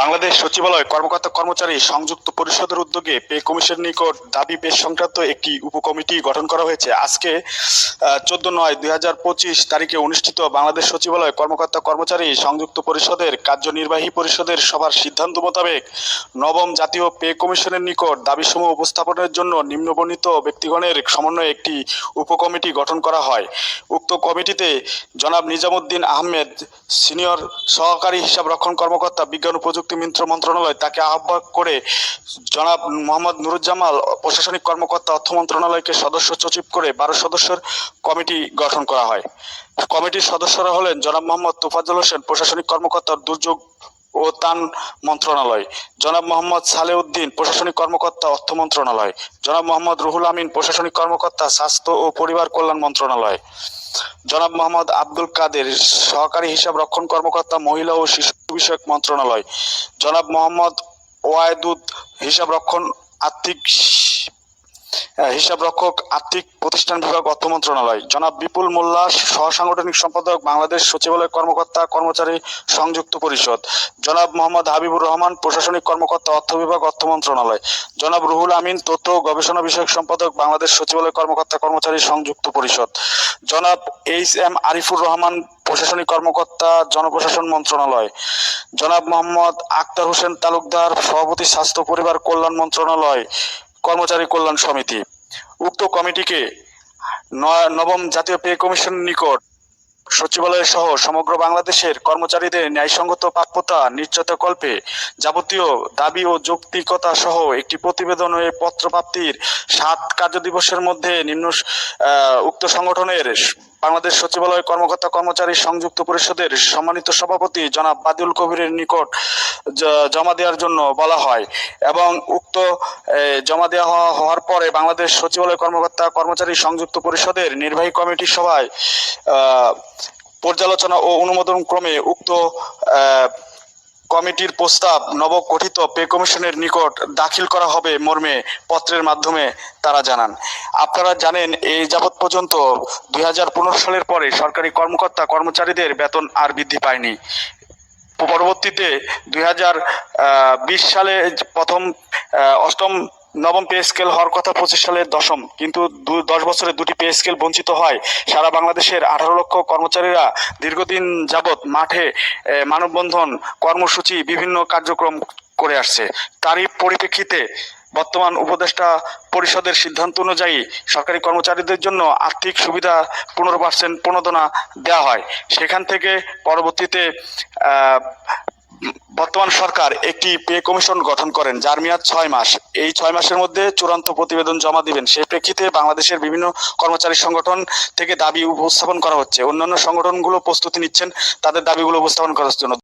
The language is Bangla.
বাংলাদেশ সচিবালয় কর্মকর্তা কর্মচারী সংযুক্ত পরিষদের উদ্যোগে পে কমিশনের নিকট দাবি পেশ সংক্রান্ত একটি উপকমিটি গঠন করা হয়েছে। আজকে চোদ্দ নয় দুই হাজার পঁচিশ তারিখে অনুষ্ঠিত বাংলাদেশ সচিবালয় কর্মকর্তা কর্মচারী সংযুক্ত পরিষদের কার্যনির্বাহী পরিষদের সভার সিদ্ধান্ত মোতাবেক নবম জাতীয় পে কমিশনের নিকট দাবিসমূহ উপস্থাপনের জন্য নিম্নবর্ণিত ব্যক্তিগণের সমন্বয়ে একটি উপকমিটি গঠন করা হয়। উক্ত কমিটিতে জনাব নিজামুদ্দিন আহমেদ, সিনিয়র সহকারী হিসাব রক্ষণ কর্মকর্তা, বিজ্ঞান ও মিত্র মন্ত্রণালয় তাকে আহ্বায়ক করে জনাব মোহাম্মদ নুরুজ্জামাল প্রশাসনিক কর্মকর্তা অর্থ মন্ত্রণালয়কে সদস্য সচিব করে বারো সদস্যের কমিটি গঠন করা হয়। কমিটির সদস্যরা হলেন জনাব মোহাম্মদ তোফাজ্জল হোসেন, প্রশাসনিক কর্মকর্তা দুর্যোগ ও তান মন্ত্রণালয়। জনাব মোহাম্মদ সালেউদ্দিন, প্রশাসনিক কর্মকর্তা, অর্থ মন্ত্রণালয়। জনাব মোহাম্মদ রুহুল আমিন, প্রশাসনিক কর্মকর্তা, স্বাস্থ্য ও পরিবার কল্যাণ মন্ত্রণালয়। জনাব মোহাম্মদ আব্দুল কাদের, সহকারী হিসাব রক্ষণ কর্মকর্তা, মহিলা ও শিশু বিষয়ক মন্ত্রণালয়। জনাব মোহাম্মদ ওয়াইদুদ, হিসাব রক্ষণ আর্থিক আহ, হিসাব রক্ষক আর্থিক প্রতিষ্ঠান বিভাগ অর্থ মন্ত্রণালয়। জনাব বিপুল মোল্লা সহ সাংগঠনিক সম্পাদক বাংলাদেশ সচিবালয় কর্মকর্তা কর্মচারী সংযুক্ত পরিষদ। জনাব মোহাম্মদ হাবিবুর রহমান প্রশাসনিক কর্মকর্তা অর্থ বিভাগ অর্থ মন্ত্রণালয়। জনাব রুহুল আমিন তথ্য গবেষণা বিষয়ক সম্পাদক বাংলাদেশ সচিবালয় কর্মকর্তা কর্মচারী সংযুক্ত পরিষদ। জনাব এইচ এম আরিফুর রহমান প্রশাসনিক কর্মকর্তা জনপ্রশাসন মন্ত্রণালয়। জনাব মোহাম্মদ আক্তার হোসেন তালুকদার সভাপতি স্বাস্থ্য পরিবার কল্যাণ মন্ত্রণালয়। কর্মচারী কল্যাণ সমিতি। উক্ত কমিটিকে নবম জাতীয় পে কমিশন নিকট সচিবালয় সহ সমগ্র বাংলাদেশের কর্মচারীদের ন্যায়সঙ্গত প্রাপ্যতা নিশ্চিতকল্পে যাবতীয় দাবি ও যৌক্তিকতা সহ একটি প্রতিবেদন ও পত্র প্রাপ্তির সাত কার্যদিবসের মধ্যে নিম্ন উক্ত সংগঠনের বাংলাদেশ সচিবালয় কর্মকর্তা কর্মচারী সংযুক্ত পরিষদের সম্মানিত সভাপতি জনাব বাদিউল কবিরের নিকট জমা দেওয়ার জন্য বলা হয় এবং উক্ত জমা দেওয়া হওয়ার পরে বাংলাদেশ সচিবালয় কর্মকর্তা কর্মচারী সংযুক্ত পরিষদের নির্বাহী কমিটির সভায় পর্যালোচনা ও অনুমোদন ক্রমে উক্ত কমিটির প্রস্তাব নবগঠিত পে কমিশনের নিকট দাখিল করা হবে মর্মে পত্রের মাধ্যমে তারা জানান। আপনারা জানেন, এই যাবৎ পর্যন্ত দুই হাজার পনেরো সালের পরে সরকারি কর্মকর্তা কর্মচারীদের বেতন আর বৃদ্ধি পায়নি। পরবর্তীতে দুই সালে প্রথম অষ্টম, নবম পে স্কেল হওয়ার কথা পঁচিশ সালের দশম। কিন্তু দশ বছরে দুটি পে স্কেল বঞ্চিত হয়। সারা বাংলাদেশের আঠারো লক্ষ কর্মচারীরা দীর্ঘদিন যাবৎ মাঠে মানববন্ধন, কর্মসূচি, বিভিন্ন কার্যক্রম করে আসছে। তারই পরিপ্রেক্ষিতে বর্তমান উপদেষ্টা পরিষদের সিদ্ধান্ত অনুযায়ী সরকারি কর্মচারীদের জন্য আর্থিক সুবিধা পনেরো পার্সেন্ট প্রণোদনা দেওয়া হয়। সেখান থেকে পরবর্তীতে বর্তমান সরকার একটি পে কমিশন গঠন করেন, যার মেয়াদ ছয় মাস। এই ছয় মাসের মধ্যে চূড়ান্ত প্রতিবেদন জমা দিবেন। সেই প্রেক্ষিতে বাংলাদেশের বিভিন্ন কর্মচারী সংগঠন থেকে দাবি উপস্থাপন করা হচ্ছে। অন্যান্য সংগঠনগুলো প্রস্তুতি নিচ্ছেন, তাদের দাবিগুলো উপস্থাপন করার জন্য।